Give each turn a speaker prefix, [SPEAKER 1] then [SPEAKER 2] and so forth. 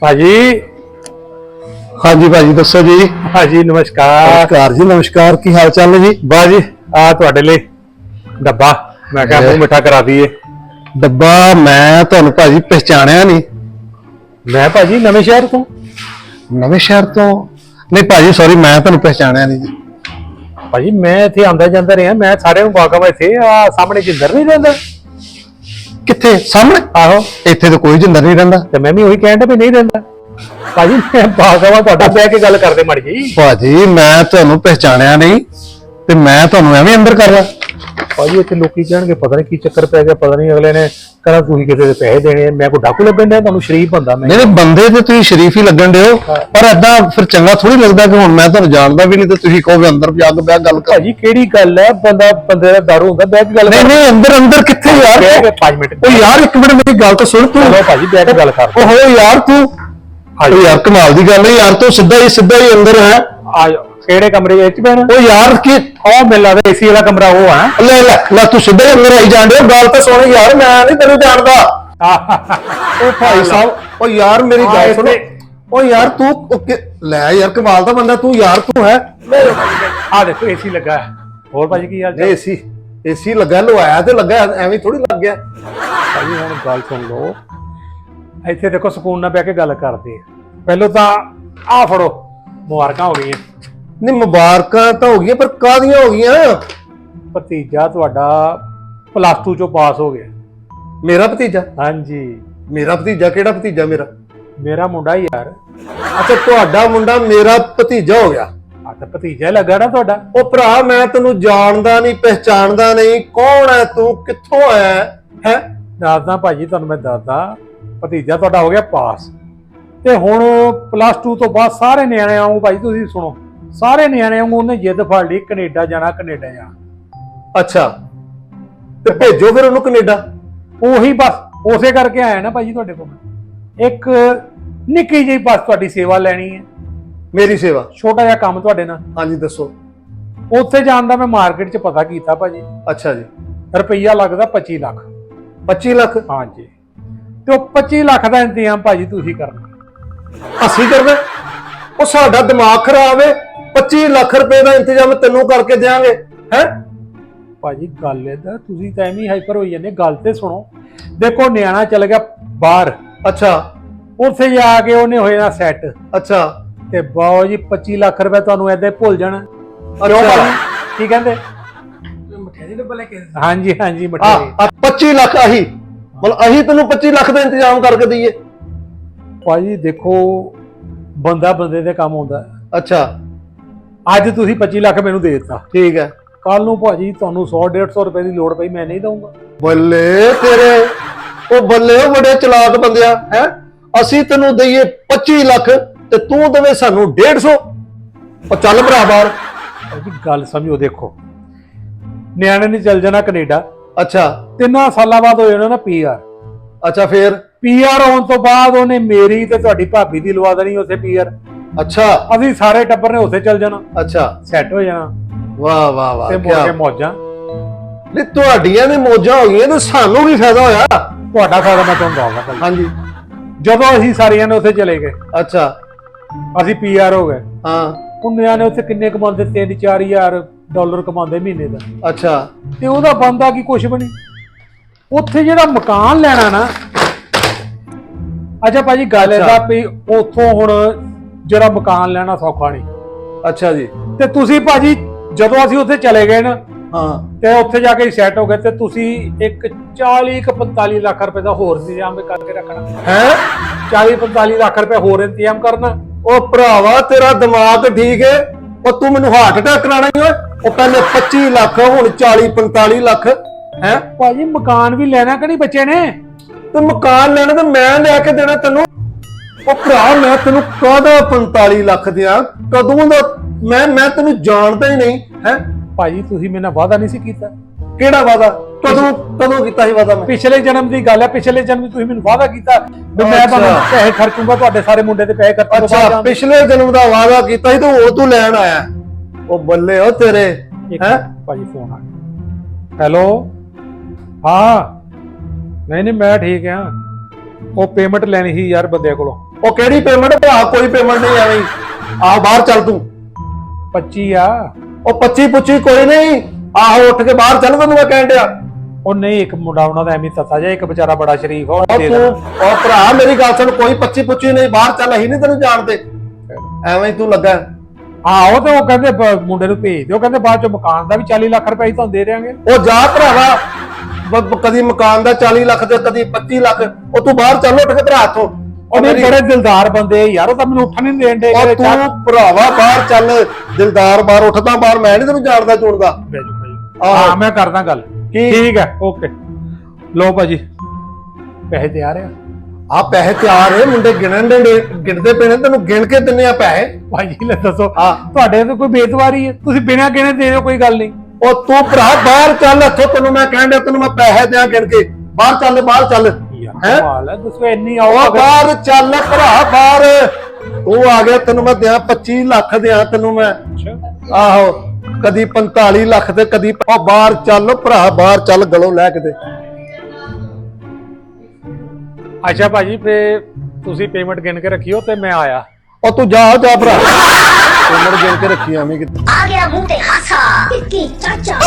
[SPEAKER 1] ਭਾਜੀ?
[SPEAKER 2] ਹਾਂਜੀ ਭਾਜੀ ਦੱਸੋ ਜੀ।
[SPEAKER 1] ਭਾਜੀ ਨਮਸਕਾਰ।
[SPEAKER 2] ਨਮਸਕਾਰ ਜੀ ਨਮਸਕਾਰ। ਕੀ ਹਾਲ ਚਾਲ ਨੇ ਜੀ?
[SPEAKER 1] ਬਾਜੀ ਆ ਤੁਹਾਡੇ ਲਈ ਡੱਬਾ। ਮੈਂ ਕਿਹਾ ਮੂੰਹ ਮਿੱਠਾ ਕਰਾ ਦਈਏ।
[SPEAKER 2] ਡੱਬਾ ਮੈਂ ਤੁਹਾਨੂੰ ਭਾਜੀ ਪਹਿਚਾਣਿਆ ਨਹੀਂ।
[SPEAKER 1] ਮੈਂ ਭਾਜੀ ਨਵੇਂ ਸ਼ਹਿਰ ਤੋਂ।
[SPEAKER 2] ਨਵੇਂ ਸ਼ਹਿਰ ਤੋਂ? ਨਹੀਂ ਭਾਜੀ ਸੌਰੀ ਮੈਂ ਤੁਹਾਨੂੰ ਪਹਿਚਾਣਿਆ ਨਹੀਂ ਜੀ।
[SPEAKER 1] ਭਾਜੀ ਮੈਂ ਇੱਥੇ ਆਉਂਦਾ ਜਾਂਦਾ ਰਿਹਾ ਮੈਂ ਸਾਰਿਆਂ ਨੂੰ ਵਾਕਫ ਇੱਥੇ ਆ ਸਾਹਮਣੇ ਜਿੰਦਰ ਨਹੀਂ ਰਹਿੰਦਾ।
[SPEAKER 2] ਕਿੱਥੇ? ਸਾਹਮਣੇ?
[SPEAKER 1] ਆਹੋ।
[SPEAKER 2] ਇੱਥੇ ਤਾਂ ਕੋਈ ਜਿੰਦਰ ਨਹੀਂ ਰਹਿੰਦਾ।
[SPEAKER 1] ਤੇ ਮੈਂ ਵੀ ਉਹੀ ਕਹਿਣ ਡਿਆ ਵੀ ਨਹੀਂ ਰਹਿੰਦਾ। ਭਾਜੀ ਮੈਂ ਵਾਕਫ ਆ ਤੁਹਾਡਾ ਬਹਿ ਕੇ ਗੱਲ ਕਰਦੇ ਮੜ ਜੀ
[SPEAKER 2] ਭਾਜੀ ਮੈਂ ਤੁਹਾਨੂੰ ਪਹਿਚਾਣਿਆ ਨਹੀਂ ਤੇ ਮੈਂ ਤੁਹਾਨੂੰ ਐਵੇਂ ਅੰਦਰ ਕਰ ਲਾ
[SPEAKER 1] ਭਾਜੀ ਇੱਥੇ ਲੋਕੀ ਕਹਿਣਗੇ ਪਤਾ ਨਹੀਂ ਕੀ ਚੱਕਰ ਪੈ ਗਿਆ ਪਤਾ ਨਹੀਂ ਅਗਲੇ ਨੇ ਕਹਿੰਦਾ ਤੁਸੀਂ ਕਿਸੇ ਦੇ ਪੈਸੇ ਦੇਣੇ ਮੈਂ ਕੋਈ ਡਾਕੂ ਲੱਗਣ ਡਿਆ ਤੁਹਾਨੂੰ ਸ਼ਰੀਫ ਬੰਦਾ ਮੈਂ।
[SPEAKER 2] ਨਹੀਂ ਨਹੀਂ ਬੰਦੇ ਤੇ ਤੁਸੀਂ ਸ਼ਰੀਫ ਹੀ ਲੱਗਣ ਦਿਓ ਪਰ ਏਦਾਂ ਫਿਰ ਚੰਗਾ ਥੋੜੀ ਲੱਗਦਾ ਕਿ ਹੁਣ ਮੈਂ ਤੁਹਾਨੂੰ ਜਾਣਦਾ ਵੀ ਨਹੀਂ ਤੇ ਤੁਸੀਂ ਕਹੋਗੇ ਅੰਦਰ ਜਾ ਕੇ ਬਹਿ ਗੱਲ ਕਰ।
[SPEAKER 1] ਭਾਜੀ ਕਿਹੜੀ ਗੱਲ ਹੈ? ਬੰਦਾ ਬੰਦੇ ਦਾ ਦਾਰੂ ਹੁੰਦਾ ਬਹਿ ਕੇ ਗੱਲ
[SPEAKER 2] ਨਹੀਂ ਨਹੀਂ ਅੰਦਰ ਅੰਦਰ ਕਿੱਥੇ ਯਾਰ?
[SPEAKER 1] ਬਹਿ ਕੇ 5 ਮਿੰਟ।
[SPEAKER 2] ਉਹ ਯਾਰ ਇੱਕ ਮਿੰਟ ਮੇਰੀ ਗੱਲ ਤਾਂ ਸੁਣ ਤੂੰ।
[SPEAKER 1] ਚਲੋ ਭਾਜੀ ਬਹਿ ਕੇ ਗੱਲ ਕਰ।
[SPEAKER 2] ਓਹੋ ਯਾਰ ਤੂੰ। ਉਹ ਯਾਰ ਕਮਾਲ ਦੀ ਗੱਲ ਹੈ ਯਾਰ ਤੂੰ ਸਿੱਧਾ ਹੀ ਸਿੱਧਾ ਹੀ ਅੰਦਰ ਹੈ।
[SPEAKER 1] ਆ ਕਿਹੜੇ ਕਮਰੇ ਵਿੱਚ ਪੈਣਾ
[SPEAKER 2] ਉਹ ਯਾਰ ਕੀ
[SPEAKER 1] ਉਹ ਮੈਨੂੰ ਲੱਗਦਾ ਏਸੀ ਵਾਲਾ ਕਮਰਾ ਉਹ ਆ।
[SPEAKER 2] ਲੈ ਲੈ ਲੈ ਤੂੰ ਸਿੱਧਾ ਅੰਦਰ ਆਈ ਜਾਂਦੇ ਗੱਲ ਤਾਂ ਸੁਣ ਯਾਰ ਮੈਂ ਨਹੀਂ ਤੈਨੂੰ ਜਾਣਦਾ। ਉਹ ਭਾਈ ਸਾਹਿਬ ਉਹ ਯਾਰ ਮੇਰੀ ਗੱਲ ਸੁਣ। ਉਹ ਯਾਰ ਤੂੰ ਉਹ ਕਿ- ਲੈ ਯਾਰ ਕਮਾਲ ਦਾ ਬੰਦਾ ਤੂੰ ਯਾਰ ਤੂੰ ਹੈ।
[SPEAKER 1] ਆ ਦੇਖੋ ਏਸੀ ਲੱਗਾ ਹੈ। ਹੋਰ ਭਾਜੀ ਕੀ ਹਾਲ ਚਾਲ?
[SPEAKER 2] ਏਸੀ ਏਸੀ ਲੱਗਾ ਲਵਾਇਆ ਤੇ ਲੱਗਾ ਐਵੇਂ ਥੋੜੀ ਲੱਗ ਗਿਆ।
[SPEAKER 1] ਭਾਜੀ ਹੁਣ ਗੱਲ ਸੁਣ ਲਓ। ਇੱਥੇ ਦੇਖੋ ਸਕੂਨ ਨਾਲ ਬਹਿ ਕੇ ਗੱਲ ਕਰਦੇ ਆ। ਪਹਿਲਾਂ ਤਾਂ ਆ ਫੜੋ ਮੁਬਾਰਕਾਂ ਹੋ ਗਈਆਂ
[SPEAKER 2] ਨਹੀਂ ਮੁਬਾਰਕਾਂ ਤਾਂ ਹੋ ਗਈਆਂ ਪਰ ਕਾਹਦੀਆਂ ਹੋ ਗਈਆਂ?
[SPEAKER 1] ਭਤੀਜਾ ਤੁਹਾਡਾ ਪਲੱਸ 2 ਚੋਂ ਪਾਸ ਹੋ ਗਿਆ।
[SPEAKER 2] ਮੇਰਾ ਭਤੀਜਾ?
[SPEAKER 1] ਹਾਂਜੀ।
[SPEAKER 2] ਮੇਰਾ ਭਤੀਜਾ ਕਿਹੜਾ ਭਤੀਜਾ ਮੇਰਾ?
[SPEAKER 1] ਮੇਰਾ ਮੁੰਡਾ ਯਾਰ।
[SPEAKER 2] ਅੱਛਾ ਤੁਹਾਡਾ ਮੁੰਡਾ ਮੇਰਾ ਭਤੀਜਾ ਹੋ ਗਿਆ।
[SPEAKER 1] ਆ ਤਾਂ ਭਤੀਜਾ ਹੀ ਲੱਗਾ ਨਾ ਤੁਹਾਡਾ।
[SPEAKER 2] ਉਹ ਭਰਾ ਮੈਂ ਤੈਨੂੰ ਜਾਣਦਾ ਨਹੀਂ ਪਹਿਚਾਣਦਾ ਨਹੀਂ ਕੌਣ ਹੈ ਤੂੰ ਕਿੱਥੋਂ ਆਇਆ ਹੈ?
[SPEAKER 1] ਦੱਸਦਾ ਭਾਜੀ ਤੁਹਾਨੂੰ ਮੈਂ ਦੱਸਦਾ ਭਤੀਜਾ ਤੁਹਾਡਾ ਹੋ ਗਿਆ ਪਾਸ। ਤੇ ਹੁਣ ਪਲੱਸ 2 ਤੋਂ ਬਾਅਦ ਸਾਰੇ ਨਿਆਣੇ ਆਉਂ ਭਾਈ ਤੁਸੀਂ ਸੁਣੋ। ਸਾਰੇ ਨਿਆਣੇ ਆਉਂ ਉਹਨੇ ਜਿੱਦ ਫੜ ਲਈ ਕੈਨੇਡਾ ਜਾਣਾ ਕੈਨੇਡਾ ਜਾਣਾ।
[SPEAKER 2] ਅੱਛਾ। ਤੇ ਭੇਜੋ ਫਿਰ ਉਹਨੂੰ ਕੈਨੇਡਾ।
[SPEAKER 1] ਉਹੀ ਬਸ ਉਸੇ ਕਰਕੇ ਆਇਆ ਨਾ ਭਾਜੀ ਤੁਹਾਡੇ ਕੋਲ। ਇੱਕ ਨਿੱਕੀ ਜਿਹੀ ਬਸ ਤੁਹਾਡੀ ਸੇਵਾ ਲੈਣੀ ਹੈ।
[SPEAKER 2] ਮੇਰੀ ਸੇਵਾ।
[SPEAKER 1] ਛੋਟਾ ਜਿਹਾ ਕੰਮ ਤੁਹਾਡੇ ਨਾਲ।
[SPEAKER 2] ਹਾਂਜੀ ਦੱਸੋ।
[SPEAKER 1] ਉੱਥੇ ਜਾਣ ਦਾ ਮੈਂ ਮਾਰਕੀਟ 'ਚ ਪਤਾ ਕੀਤਾ ਭਾਜੀ।
[SPEAKER 2] ਅੱਛਾ ਜੀ।
[SPEAKER 1] ਰੁਪਈਆ ਲੱਗਦਾ 25 ਲੱਖ।
[SPEAKER 2] 25 ਲੱਖ?
[SPEAKER 1] ਹਾਂਜੀ। ਤੇ ਉਹ 25 ਲੱਖ ਦਾ ਇੰਤਜ਼ਾਮ ਭਾਜੀ ਤੁਸੀਂ ਕਰਨਾ।
[SPEAKER 2] ਅਸੀਂ ਕਰਦੇ ਉਹ ਸਾਡਾ ਦਿਮਾਗ ਖਰਾਬ ਹੈ 25 ਲੱਖ ਰੁਪਏ ਦਾ ਇੰਤਜ਼ਾਮ ਤੈਨੂੰ ਕਰਕੇ ਦੇਾਂਗੇ ਹੈ?
[SPEAKER 1] ਭਾਜੀ ਗੱਲ ਇਹਦਾ ਤੁਸੀਂ ਤਾਂ ਐਵੇਂ ਹਾਈਪਰ ਹੋਈ ਜਾਂਦੇ ਗੱਲ ਤੇ ਸੁਣੋ। ਦੇਖੋ ਨਿਆਣਾ ਚਲ ਗਿਆ ਬਾਹਰ।
[SPEAKER 2] ਅੱਛਾ।
[SPEAKER 1] ਉੱਥੇ ਜਾ ਕੇ ਉਹਨੇ ਨਾ ਸੈੱਟ
[SPEAKER 2] ਅੱਛਾ।
[SPEAKER 1] ਤੇ ਬਾਓ ਜੀ 25 ਲੱਖ ਰੁਪਏ ਤੁਹਾਨੂੰ ਐਦਾਂ ਹੀ ਭੁੱਲ ਜਾਣਾ। ਕਿਉਂ ਭਾਜੀ? ਕੀ ਕਹਿੰਦੇ? ਹਾਂਜੀ ਹਾਂਜੀ
[SPEAKER 2] ਆ
[SPEAKER 1] ਮਠਿਆਈ।
[SPEAKER 2] ਆ 25 ਲੱਖ ਆਹੀ। ਮਤਲਬ ਅਸੀਂ ਤੈਨੂੰ 25 ਲੱਖ ਦਾ ਇੰਤਜ਼ਾਮ ਕਰਕੇ ਦਈਏ।
[SPEAKER 1] ਭਾਜੀ ਦੇਖੋ ਬੰਦਾ ਬੰਦੇ ਦੇ ਕੰਮ ਆਉਂਦਾ। ਹੈ।
[SPEAKER 2] ਅੱਛਾ।
[SPEAKER 1] ਅੱਜ ਤੁਸੀਂ 25 ਲੱਖ ਮੈਨੂੰ ਦੇ ਦਿੱਤਾ।
[SPEAKER 2] ਠੀਕ ਹੈ।
[SPEAKER 1] ਕੱਲ ਨੂੰ ਭਾਜੀ ਤੁਹਾਨੂੰ 100 150 ਰੁਪਏ ਦੀ ਲੋੜ ਪਈ ਮੈਂ ਨਹੀਂ ਦਊਂਗਾ।
[SPEAKER 2] ਬੱਲੇ ਤੇਰੇ। ਉਹ ਬੱਲੇ ਉਹ ਬੜੇ ਚਲਾਕ ਬੰਦਿਆ ਹੈ? ਅਸੀਂ ਤੈਨੂੰ ਦਈਏ 25 ਲੱਖ ਤੇ ਤੂੰ ਦੇਵੇਂ ਸਾਨੂੰ 150 ਉਹ ਚੱਲ ਭਰਾ ਬਾਹਰ।
[SPEAKER 1] ਭਾਜੀ ਗੱਲ ਸਮਝੋ ਦੇਖੋ। ਨਿਆਣੇ ਨੇ ਚੱਲ ਜਾਣਾ ਕੈਨੇਡਾ।
[SPEAKER 2] ਅੱਛਾ।
[SPEAKER 1] ਤਿੰਨਾਂ ਸਾਲਾਂ ਬਾਅਦ ਹੋ ਜਾਣਾ ਨਾ ਪੀਆਰ
[SPEAKER 2] ਅੱਛਾ ਫੇਰ?
[SPEAKER 1] ਪੀਆਰ ਹੋਣ ਤੋਂ ਬਾਅਦ ਉਹਨੇ ਮੇਰੀ ਤੇ ਤੁਹਾਡੀ ਭਾਬੀ ਦੀ ਲਵਾ ਦੇਣੀ ਉੱਥੇ ਪੀਆਰ
[SPEAKER 2] ਅੱਛਾ।
[SPEAKER 1] ਅਸੀਂ ਸਾਰੇ ਟੱਬਰ ਨੇ ਉੱਥੇ ਚੱਲ ਜਾਣਾ।
[SPEAKER 2] ਅੱਛਾ।
[SPEAKER 1] ਸੈੱਟ ਹੋ ਜਾਣਾ।
[SPEAKER 2] ਵਾਹ ਵਾਹ ਵਾਹ
[SPEAKER 1] ਤੇ
[SPEAKER 2] ਕਿਆ
[SPEAKER 1] ਮੁੜ ਕੇ ਮੌਜਾਂ।
[SPEAKER 2] ਨਹੀਂ ਤੁਹਾਡੀਆਂ ਨੇ ਮੋਜਾਂ ਹੋ ਗਈਆਂ ਤੇ ਸਾਨੂੰ ਵੀ ਫਾਇਦਾ ਹੋਇਆ।
[SPEAKER 1] ਤੁਹਾਡਾ ਫਾਇਦਾ ਮੈਂ ਤੁਹਾਨੂੰ ਦੱਸਦਾ
[SPEAKER 2] ਹਾਂਜੀ।
[SPEAKER 1] ਜਦੋਂ ਅਸੀਂ ਸਾਰਿਆਂ ਨੇ ਉੱਥੇ ਚਲੇ ਗਏ
[SPEAKER 2] ਅੱਛਾ।
[SPEAKER 1] ਅਸੀਂ ਪੀਆਰ ਹੋ ਗਏ।
[SPEAKER 2] ਹਾਂ।
[SPEAKER 1] ਉਹ ਨਿਆਣੇ ਉੱਥੇ ਕਿੰਨੇ ਕਮਾਉਂਦੇ? 3-4000 ਡਾਲਰ ਕਮਾਉਂਦੇ ਮਹੀਨੇ ਦਾ।
[SPEAKER 2] ਅੱਛਾ।
[SPEAKER 1] ਤੇ ਉਹਦਾ ਬੰਦਾ ਕੀ ਕੁਛ ਬਣੀ ਉੱਥੇ ਜਿਹੜਾ ਮਕਾਨ ਲੈਣਾ ਨਾ ਅੱਛਾ ਭਾਜੀ ਗੱਲ
[SPEAKER 2] ਅੱਛਾ।
[SPEAKER 1] ਇਹਦਾ ਵੀ ਉੱਥੋਂ ਹੁਣ ਜਿਹੜਾ ਮਕਾਨ ਲੈਣਾ ਸੌਖਾ ਨਹੀਂ।
[SPEAKER 2] ਅੱਛਾ ਜੀ।
[SPEAKER 1] ਤੇ ਤੁਸੀਂ ਭਾਜੀ ਜਦੋਂ ਅਸੀਂ ਉੱਥੇ ਚਲੇ ਗਏ ਨਾ
[SPEAKER 2] ਹਾਂ।
[SPEAKER 1] ਤੇ ਉੱਥੇ ਜਾ ਕੇ ਸੈੱਟ ਹੋ ਗਏ ਤੇ ਤੁਸੀਂ ਇੱਕ 40 ਕੁ 45 ਲੱਖ ਰੁਪਏ ਦਾ ਹੋਰ ਇੰਤਜ਼ਾਮ ਵੀ ਕਰਕੇ ਰੱਖਣਾ।
[SPEAKER 2] ਹੈ?
[SPEAKER 1] 40 45 ਲੱਖ ਰੁਪਏ ਹੋਰ ਇੰਤਜ਼ਾਮ ਕਰਨਾ।
[SPEAKER 2] ਉਹ ਭਰਾਵਾ ਤੇਰਾ ਦਿਮਾਗ ਠੀਕ ਹੈ ਉਹ ਤੂੰ ਮੈਨੂੰ ਹਾਰਟ ਅਟੈਕ ਕਰਾਣਾ ਹੀ ਓਏ। ਉਹ ਪਹਿਲੇ 25 ਲੱਖ ਹੁਣ 40 45 ਲੱਖ। ਹੈ?
[SPEAKER 1] ਭਾਜੀ ਮਕਾਨ ਵੀ ਲੈਣਾ ਕਿ ਨਹੀਂ ਬੱਚੇ ਨੇ?
[SPEAKER 2] ਤੇ ਮਕਾਨ ਲੈਣਾ ਤੇ ਮੈਂ ਲੈ ਕੇ ਦੇਣਾ ਤੈਨੂੰ। ਉਹ ਭਰਾ ਮੈਂ ਤੈਨੂੰ ਕਾਹਦਾ 45 ਲੱਖ ਦਿਆਂ? ਕਦੋਂ ਦਾ ਮੈਂ ਮੈਂ ਤੈਨੂੰ ਜਾਣਦਾ ਹੀ ਨਹੀਂ ਹੈ?
[SPEAKER 1] ਭਾਜੀ ਤੁਸੀਂ ਮੇਰੇ ਨਾਲ ਵਾਅਦਾ ਨਹੀਂ ਸੀ ਕੀਤਾ।
[SPEAKER 2] ਕਿਹੜਾ ਵਾਦਾ ਕਦੋਂ ਕਦੋਂ ਕੀਤਾ ਸੀ ਵਾਦਾ ਮੈਂ?
[SPEAKER 1] ਪਿਛਲੇ ਜਨਮ ਦੀ ਗੱਲ ਹੈ ਪਿਛਲੇ ਜਨਮ 'ਚ ਤੁਸੀਂ ਮੈਨੂੰ ਵਾਅਦਾ ਕੀਤਾ। ਵੀ ਮੈਂ। ਤੁਹਾਨੂੰ ਪੈਸੇ ਖਰਚੂੰਗਾ ਤੁਹਾਡੇ ਸਾਰੇ ਮੁੰਡੇ ਦੇ ਪੈਸੇ ਖਰਚੂੰਗਾ
[SPEAKER 2] ਅੱਛਾ। ਪਿਛਲੇ ਜਨਮ ਦਾ ਵਾਦਾ ਕੀਤਾ ਸੀ ਤੇ ਉਹ ਤੂੰ ਲੈਣ ਆਇਆ। ਉਹ ਬੱਲੇ ਉਹ ਤੇਰੇ ਹੈ?
[SPEAKER 1] ਭਾਜੀ ਫੋਨ ਆ ਗਿਆ। ਹੈਲੋ? ਹਾਂ। ਨਹੀਂ ਨਹੀਂ ਮੈਂ ਠੀਕ ਆ। ਉਹ ਪੇਮੈਂਟ ਲੈਣੀ ਸੀ ਯਾਰ ਬੰਦੇ ਕੋਲੋਂ।
[SPEAKER 2] ਉਹ ਕਿਹੜੀ ਪੇਮੈਂਟ ਭਰਾ? ਕੋਈ ਪੇਮੈਂਟ ਨਹੀਂ ਐਵੇਂ ਹੀ। ਆ ਬਾਹਰ ਚੱਲ ਤੂੰ।
[SPEAKER 1] 25 ਆ।
[SPEAKER 2] ਉਹ 25 ਪੁੱਛੀ ਕੋਈ ਨਹੀਂ। ਆਹੋ ਉੱਠ ਕੇ ਬਾਹਰ ਚੱਲ ਤੈਨੂੰ ਮੈਂ ਕਹਿਣ ਡਿਆ।
[SPEAKER 1] ਉਹ ਨਹੀਂ ਇੱਕ ਮੁੰਡਾ ਉਹਨਾਂ ਦਾ ਐਵੇਂ ਤੱਤਾ ਜਿਹਾ ਇੱਕ ਵਿਚਾਰਾ ਬੜਾ ਸ਼ਰੀਫ ਆ
[SPEAKER 2] ਉਹ
[SPEAKER 1] ਦੇ
[SPEAKER 2] ਤੂੰ
[SPEAKER 1] ਦੇਣਾ।
[SPEAKER 2] ਉਹ ਭਰਾ ਮੇਰੀ ਗੱਲ ਸੁਣ ਕੋਈ 25 ਪੁੱਛੀ ਨਹੀਂ ਬਾਹਰ ਚੱਲ ਅਸੀਂ ਨਹੀਂ ਤੈਨੂੰ ਜਾਣਦੇ। ਐਵੇਂ ਹੀ ਤੂੰ ਲੱਗਾ।
[SPEAKER 1] ਹਾਂ ਉਹ ਤੇ ਉਹ ਕਹਿੰਦੇ ਬ- ਮੁੰਡੇ ਨੂੰ ਭੇਜ ਦਿਓ। ਕਹਿੰਦੇ ਬਾਅਦ ਚ ਮਕਾਨ ਦਾ ਵੀ 40 ਲੱਖ ਰੁਪਏ ਹੀ ਤੁਹਾਨੂੰ ਦੇ ਦੇਵਾਂਗੇ
[SPEAKER 2] ਉਹ ਜਾ ਭਰਾਵਾ ਬ- ਬ- ਕਦੀ ਮਕਾਨ ਦਾ 40 ਲੱਖ ਤੇ ਕਦੀ 25 ਲੱਖ ਉਹ ਤੂੰ ਬਾਹਰ ਚੱਲ ਉੱਠ ਕੇ ਭਰਾ ਤੋਂ
[SPEAKER 1] ਉਹ ਨਹੀਂ ਬੜੇ ਦਿਲਦਾਰ ਬੰਦੇ ਯਾਰ ਉਹ ਤਾਂ ਮੈਨੂੰ ਉੱਠਣ ਨਹੀਂ ਦੇਣ ਦੇ
[SPEAKER 2] ਉਹ ਤੂੰ ਭਰਾਵਾ ਬਾਹਰ ਚੱਲ ਦਿਲਦਾਰ ਬਾਹਰ ਉੱਠਦਾ ਬਾਹਰ ਮੈਂ ਨਹੀਂ ਤੈਨੂੰ ਜਾਣਦਾ ਚੁਣਦਾ ਆਹੋ।
[SPEAKER 1] ਹਾਂ ਮੈਂ ਕਰਦਾ ਗੱਲ? ਠੀਕ ਹੈ ਓਕੇ। ਲਓ ਭਾਜੀ ਪੈਸੇ ਤਿਆਰ ਆ?
[SPEAKER 2] ਆ ਪੈਸੇ ਤਿਆਰ ਏ ਮੁੰਡੇ ਗਿਣਨ ਦੇ ਗਿਣਦੇ ਪਏ ਨੇ ਤੈਨੂੰ ਗਿਣ ਕੇ ਦਿੰਨੇ ਆ ਪੈਸੇ।
[SPEAKER 1] ਭਾਜੀ ਲੈ ਦੱਸੋ
[SPEAKER 2] ਹਾਂ।
[SPEAKER 1] ਤੁਹਾਡੇ ਤੋਂ ਕੋਈ ਬੇਤਵਾਰੀ ਹੈ ਤੁਸੀਂ ਬਿਨਾਂ ਗਿਣੇ ਦੇ ਦਿਓ ਕੋਈ ਗੱਲ ਨਹੀਂ।
[SPEAKER 2] ਉਹ ਤੂੰ ਭਰਾ ਬਾਹਰ ਚੱਲ ਇੱਥੋਂ ਤੈਨੂੰ ਮੈਂ ਕਹਿਣ ਡਿਆ ਤੈਨੂੰ ਮੈਂ ਪੈਸੇ ਦਿਆਂ ਗਿਣ ਕੇ। ਬਾਹਰ ਚੱਲ ਬਾਹਰ ਚੱਲ। ਹੈਂ?
[SPEAKER 1] ਕਮਾਲ ਹੈ ਦੱਸੋ ਇੰਨੀ
[SPEAKER 2] ਉਹ
[SPEAKER 1] ਆਓ
[SPEAKER 2] ਬਾਹਰ ਚੱਲ ਭਰਾ ਬਾਹਰ। ਤੂੰ ਆ ਗਿਆ ਤੈਨੂੰ ਮੈਂ ਦਿਆਂ 25 ਲੱਖ ਦਿਆਂ ਤੈਨੂੰ ਮੈਂ। ਆਹੋ ਕਦੀ 45 ਲੱਖ ਤੇ ਕਦੀ ਉਹ ਬਾਹਰ ਚੱਲ ਭਰਾ ਬਾਹਰ ਚੱਲ ਗਲੋਂ ਲੈ ਕੇ ਤੇ
[SPEAKER 1] ਅੱਛਾ ਭਾਜੀ ਫੇ ਤੁਸੀਂ ਪੇਮੈਂਟ ਗਿਣ ਕੇ ਰੱਖਿਓ ਤੇ ਮੈਂ ਆਇਆ।
[SPEAKER 2] ਉਹ ਤੂੰ ਜਾ ਜਾ ਭਰਾ। ਉਮਰ ਗਿਣ ਕੇ ਰੱਖੀ ਐਵੇਂ ਕਿ
[SPEAKER 3] ਆ ਗਿਆ ਮੂੰਹ ਤੇ ਹਾਸਾ। ਕਿ ਚਾਚਾ।